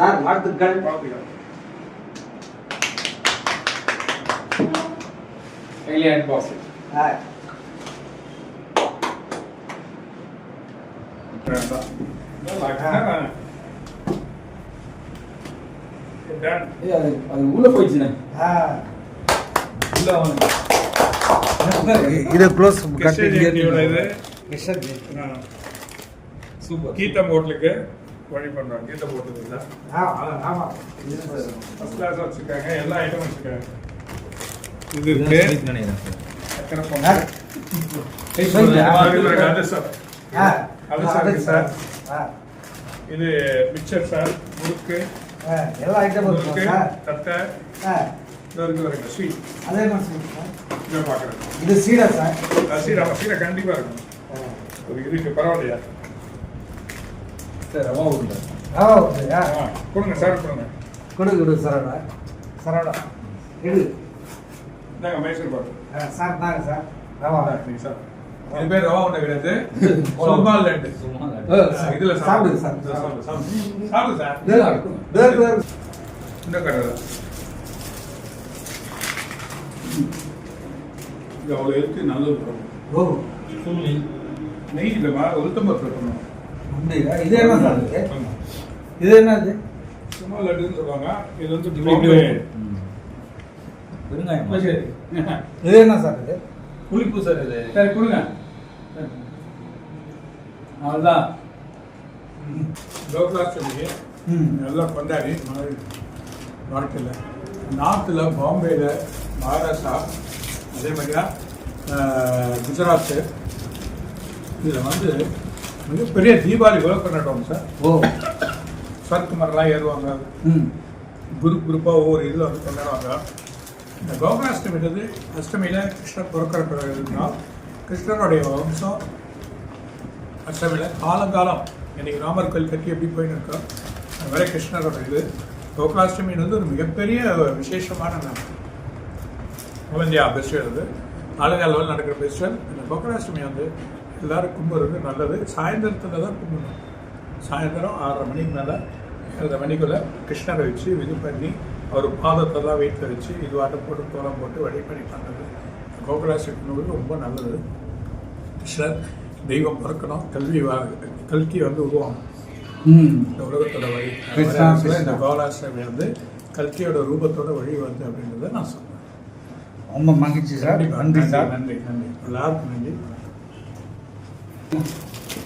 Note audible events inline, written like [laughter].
Sir வாழ்த்துக்கள் Alien boss. ஆ, வேண்டாம். Done. ஏய் அது அது உள்ள போயிடுச்சுண்ணே ஆ. உள்ள வந்து இது க்ளோஸ் கிருஷ்ணஜெயந்தியோட இது கிருஷ்ணன் ஆ, சூப்பர் கீதம் ஹோட்டலுக்கு வழி பண்றோம் கீதம் ஹோட்டல் இல்லை ஃபர்ஸ்ட் கிளாஸ் வச்சிருக்காங்க. எல்லா ஐட்டமும் வச்சிருக்காங்க. இது இருக்கு அது சார் ஆ அது சார் சார். ஆ. இது மிக்சர் சார் முறுக்கு. எல்லா ஐட்டமும் தட்டை. இருக்கு பாருங்க ஸ்வீட். அதே மாதிரி சார். இதை பார்க்குறேன் இது சீடா சார்? சீரா சீரா கண்டிப்பா இருக்கும் இருக்கு பரவாயில்லையா? சார் ரவா உருண்டை ஓகேயா ஆ, கொடுங்க சார் கொடுங்க. கொடு கொடு சரவணா. சரவணா. எடு. இந்தாங்க மைசூர் பாக்கு. சார் தாங்க சார். ஆமா நீங்க சார். இது பேர் ரவா உண்டை கிடையாது [laughs] லட்டு சும்மா தான். இதுல சாப்பிடுங்க சார். சாப்பிடு சாப்பிடு சாப்பிடு. சாப்பிடு சார். வேறு வேறு இந்த கடை இது அவ்வளோ இருக்கு நல்லது. ஓ. நெய் இல்லைம்மா உளுத்தம்பருப்பு இருக்கணும் அப்படியா? இது என்ன சார் இது என்னது சும்மா லட்டுன்னு சொல்லுவாங்க. இது வந்து இப்படி பாம்பே ம். பெருங்காயம் சரி. இது என்ன சார் இது? புளிப்பு சார் இது. சரி கொடுங்க. அவ்வளோதான் லோ கிளாஸ் நல்லா கொண்டாடி மாதிரி வாழ்க்கையில். நார்த்தில் பாம்பேயில் மகாராஷ்டிரா அதே மாதிரியா ஆஹ், குஜராத்து. இதில் வந்து மிகப்பெரிய தீபாவளி விழா கொண்டாடுவாங்க சார். ஓ. சரக்கு மரம்லாம் ஏறுவாங்க. ம். குரூப் குரூப்பாக ஒவ்வொரு இதில் வந்து கொண்டாடுவாங்க. இந்த கோகுலாஷ்டமின்றது அஷ்டமியில் கிருஷ்ணர் பிறக்கிறதுனால் கிருஷ்ணருடைய வம்சம் அஷ்டமியில் காலங்காலம் இன்னைக்கு ராமர் கோயில் கட்டி எப்படி போயின்னு இருக்கோ அது மாதிரி கிருஷ்ணரோட இது. கோகுலாஷ்டமின்றது ஒரு மிகப்பெரிய விசேஷமான நாள். ஆல் இந்தியா ஃபெஸ்டிவல் அது. இந்தியா லெவல் நடக்கிற ஃபெஸ்டிவல் இந்த கோகுலாஷ்டமி வந்து எல்லாரும் கும்பிட்றது நல்லது. சாயந்தரத்தில் தான் கும்பிடணும். சாயந்தரம் ஆறரை மணிக்கு மேலே ஏழரை மணிக்குள்ளே கிருஷ்ணரை வச்சு இது பண்ணி அவர் பாதத்தை தான் வீட்டில் வச்சு இது வாட்ட போட்டு கோலம் போட்டு வழிபணி பண்ணது கோகுலாஷ்டமி ரொம்ப நல்லது. கிருஷ்ணர் தெய்வம் பிறக்கணும். கல்வி கல்கி வந்து உருவாகும் இந்த உலகத்தோட வழி. இந்த. கோகுலாஷ்டமி வந்து கல்கியோட ரூபத்தோட வழி வந்து அப்படின்றத நான் சொல்றேன் ரொம்ப மகிழ்ச்சி சார். நன்றி சார். நன்றி நன்றி. எல்லாருக்கும் நன்றி. thank